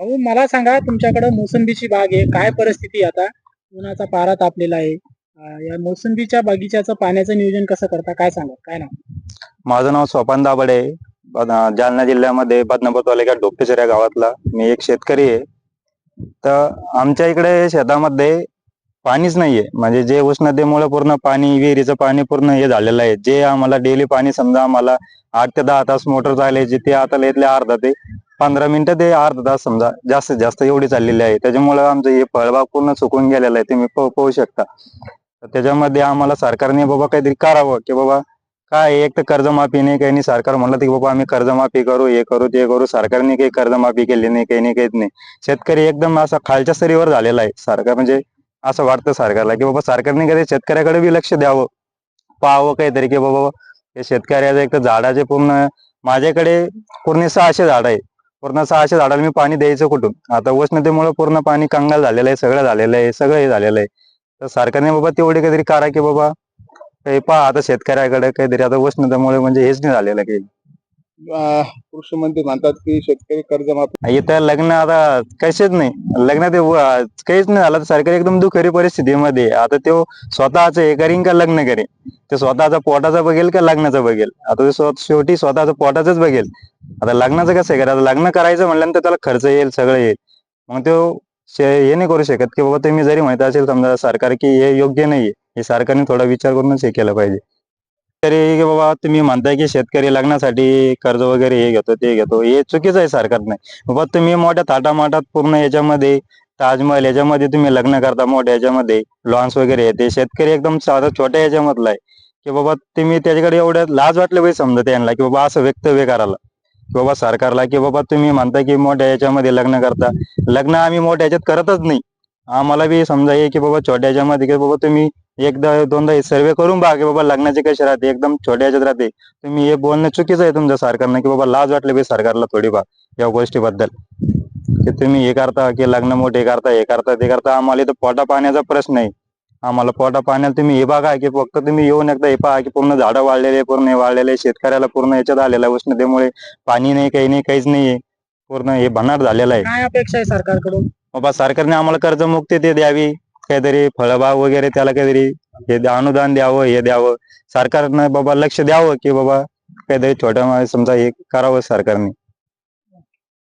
अहो मला सांगा तुमच्याकडे मोसंबीची बाग आहे. काय परिस्थिती आता? उन्हाचा पारा तापलेला आहे. या मोसंबीच्या बगीच्याचं पाण्याचं नियोजन कसं करता? काय सांगा काय नाव? माझं नाव स्वपन दाबडे जालना जिल्ह्यामध्ये बदनापूर तालुक्यात डोपटेसर या गावातला मी एक शेतकरी आहे. तर आमच्या इकडे शेतामध्ये पाणीच नाहीये. म्हणजे जे उष्णतेमुळे पूर्ण पाणी विहिरीचं पाणी पूर्ण हे झालेलं आहे. जे आम्हाला डेली पाणी समजा आम्हाला आठ ते दहा तास मोटर चालायची ते आता इथले अर्धा ते पंधरा मिनिटं ते अर्धा तास समजा. जास्तीत जास्त एवढी चाललेली आहे. त्याच्यामुळे आमचं हे फळबाग पूर्ण सुकून गेलेलं आहे. तुम्ही पाहू शकता. त्याच्यामध्ये आम्हाला सरकारने बाबा काहीतरी करावं की बाबा काय एक तर कर्जमाफी नाही काही नाही. सरकार म्हणलं की बाबा आम्ही कर्जमाफी करू हे करू ते करू. सरकारने काही कर्जमाफी केली नाही काही नाही काहीच नाही. शेतकरी एकदम असा खालच्या स्तरीवर झालेला आहे. सरकार म्हणजे असं वाटतं सरकारला की बाबा सरकारने कधी शेतकऱ्याकडे बी लक्ष द्यावं. पाहावं काहीतरी की बाबा हे शेतकऱ्याचं एक तर झाडाचे पूर्ण माझ्याकडे पूर्ण सहाशे झाड आहे पूर्ण सहाशे झाडाला मी पाणी द्यायचं कुठून? आता उष्णतेमुळे पूर्ण पाणी कंगाल झालेलं आहे सगळं झालेलं आहे सगळं हे झालेलं आहे. तर सरकारने बाबा तेवढी काहीतरी करा की बाबा काही पहा आता शेतकऱ्याकडे काहीतरी आता उष्णतेमुळे म्हणजे हेच नाही झालेलं काही. कृषी मंत्री म्हणतात की शेतकरी कर्जमाफी. इथं लग्न आता कसेच नाही. लग्न ते काहीच नाही झालं. तर सरकार एकदम दुखरी परिस्थितीमध्ये आता तो स्वतःच हे करीन का लग्न करेन? ते स्वतःचा पोटाचा बघेल का लग्नाचं बघेल? आता ते शेवटी स्वतःचा पोटाचाच बघेल. आता लग्नाचं कसं आहे? आता लग्न करायचं म्हटल्यानंतर त्याला खर्च येईल सगळं येईल. मग तो शे- हे नाही करू शकत की बाबा तुम्ही जरी माहिती असेल समजा सरकार की हे योग्य नाहीये. हे सरकारने थोडा विचार करूनच हे केलं पाहिजे. तरी बाबा तुम्ही म्हणताय की शेतकरी लग्नासाठी कर्ज वगैरे हे घेतो ते घेतो. हे चुकीचं आहे सरकारने बाबा तुम्ही मोठ्या थाटामाटात पूर्ण याच्यामध्ये ताजमहल याच्यामध्ये तुम्ही लग्न करता मोठ्या याच्यामध्ये. लॉन्स वगैरे येते. शेतकरी एकदम साधा छोट्या याच्यामधला आहे. की बाबा तुम्ही त्याच्याकडे एवढ्या लाज वाटले पाहिजे समजा त्यांना की बाबा असं वक्तव्य करायला. की बाबा सरकारला की बाबा तुम्ही म्हणता की मोठ्या याच्यामध्ये लग्न करता. लग्न आम्ही मोठ्या याच्यात करतच नाही. आम्हाला बी समजा हे की बाबा छोट्या याच्यामध्ये की बाबा तुम्ही एकदा दोनदा सर्वे करून पहा की बाबा लग्नाचे कसे राहते एकदम छोट्या याच्यात राहते. तुम्ही हे बोलणं चुकीचं आहे तुमच्या सरकारनं की बाबा लाज वाटली पाहिजे सरकारला थोडीफार या गोष्टीबद्दल. की तुम्ही हे करता की लग्न मोठे करता हे करता ते करता आम्हाला इथं पोटा पाण्याचा प्रश्न आहे. आम्हाला पोटा पाण्याला तुम्ही हे बघा की फक्त तुम्ही येऊन एकदा हे पहा की पूर्ण झाडं वाढलेले पूर्ण हे वाढलेले शेतकऱ्याला पूर्ण याच्यात आलेलं आहे उष्णतेमुळे पाणी नाही काही नाही काहीच नाहीये पूर्ण हे भन्नाट झालेलं आहे. काय अपेक्षा आहे सरकारकडून? बाबा सरकारने आम्हाला कर्जमुक्ती ते द्यावी. काहीतरी फळबाग वगैरे त्याला काहीतरी हे द्या- अनुदान द्यावं हे द्यावं. सरकारनं बाबा लक्ष द्यावं की बाबा काहीतरी छोट्या समजा हे करावं सरकारने.